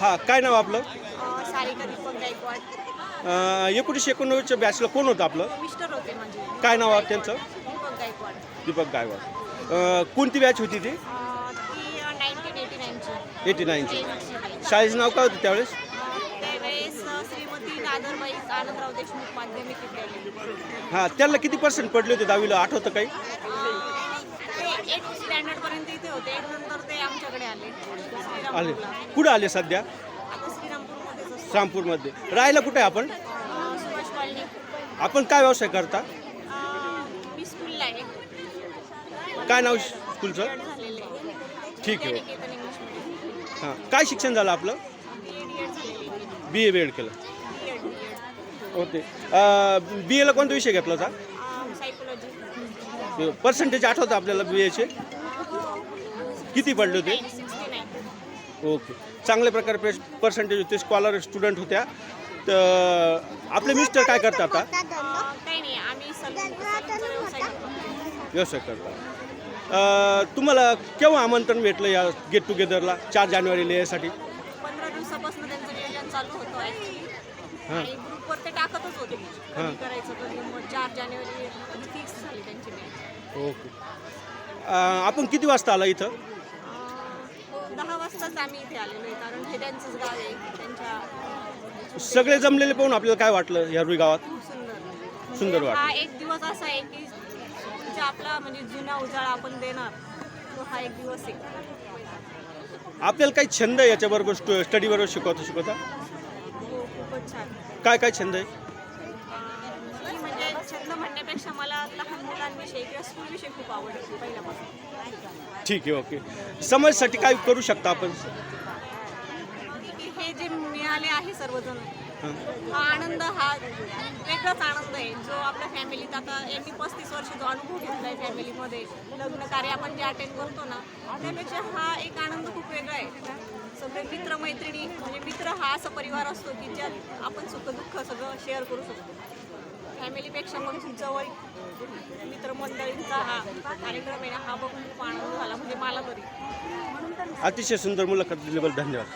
हा काय नाव आपलं? अ, सारिका दीपक गायकवाड. अं, एकोणीसशे एकोणनव्वदच्या बॅचला कोण होतं आपलं? मिस्टर होते माझे काय नाव आहे त्यांचं? दीपक गायकवाड. दीपक गायवाड अं, कोणती बॅच होती ती? अ, ती नाईन्टीन एटी नाईनची. एटी नाईनची. शाळेचं नाव काय होतं त्यावेळेस? त्यावेळेस अ, श्रीमती नादरबाई आनंदराव देशमुख माध्यमिक विद्यालय. हां त्यांना किती पर्सेंट पडले होते दहावीला? आठवतं काही? स्टँडर्डपर्यंत इथे होते एट नंतर ते आमच्याकडे आले. आले. श्रीरामपूरला कुठं आले सध्या? आता श्रीरामपूरमध्येच असतो. श्रामपूरमध्ये राहायला कुठे आहे आपण? अ, सुभाष कॉलनी आपण काय व्यवसाय करता? अ, मी स्कूलला आहे. काय नाव स्कूलचं? झालेलं ठीक आहे. विद्यानिकेतन इंग्लिश मीडियम हां. काय शिक्षण झालं आपलं? बी एड झालेली आहे. बी ए बी एड केलं. B Ed okay. बी एला कोणता विषय घेतला होता? पर्सेंटेज आठवतं आपल्याला बी एचे किती पडले होते? ओके चांगल्या प्रकारे पर्सेंटेज होते. स्कॉलर स्टुडंट होत्या. तर आपले मिस्टर काय करतात आता? व्यवसाय करता तुम्हाला केव्हा आमंत्रण भेटलं या गेट टुगेदरला चार जानेवारीला यासाठी. पंधरा दिवसापासून त्यांचं नियोजन चालू होतं आणि ग्रुपवर ते टाकतच होते. कधी करायचं कधी मग चार जानेवारी फिक्स झाली त्यांची डेट ओके. अं, आपण किती वाजता आला इथं? दहा वाजताच आम्ही इथे आलेलो आहे कारण हे त्यांचंच गाव आहे त्यांच्या सगळे जमलेले पाहून आपल्याला काय वाटलं या रुई गावात? खूप सुंदर. सुंदर वाटलं. हा एक दिवस असा आहे की तुमच्या आपला म्हणजे जुना उजाळा आपण देणार तो हा एक दिवस आहे. आपल्याला काही छंद याच्याबरोबर स्टु स्टडीबरोबर शिकवता शिकवता? छान काय काय छंद आहे? मी म्हणजे छंद म्हणण्यापेक्षा मला लहान मुलांविषयी किंवा स्कूलविषयी खूप आवड आहे पहिल्यापासून. ठीक आहे ओके. समाजासाठी काय करू शकता आपण? की हे जे मिळाले आहे सर्वजण हा आनंद हा वेगळाच आनंद आहे. जो आपल्या फॅमिलीत आता यांनी पस्तीस वर्ष जो अनुभव घेतला आहे फॅमिलीमध्ये लग्न कार्य आपण जे अटेंड करतो ना त्यापेक्षा हा एक आनंद खूप वेगळा आहे. सगळे मित्र मैत्रिणी म्हणजे मित्र हा असा परिवार असतो की ज्यात आपण सुख दुःख सगळं शेअर करू शकतो. फॅमिलीपेक्षा मग जवळ मित्रमंडळींचा हा कार्यक्रम आहे हा बघून खूप आनंद झाला म्हणजे मला तरी. अतिशय सुंदर मुलाखत दिल्याबद्दल धन्यवाद.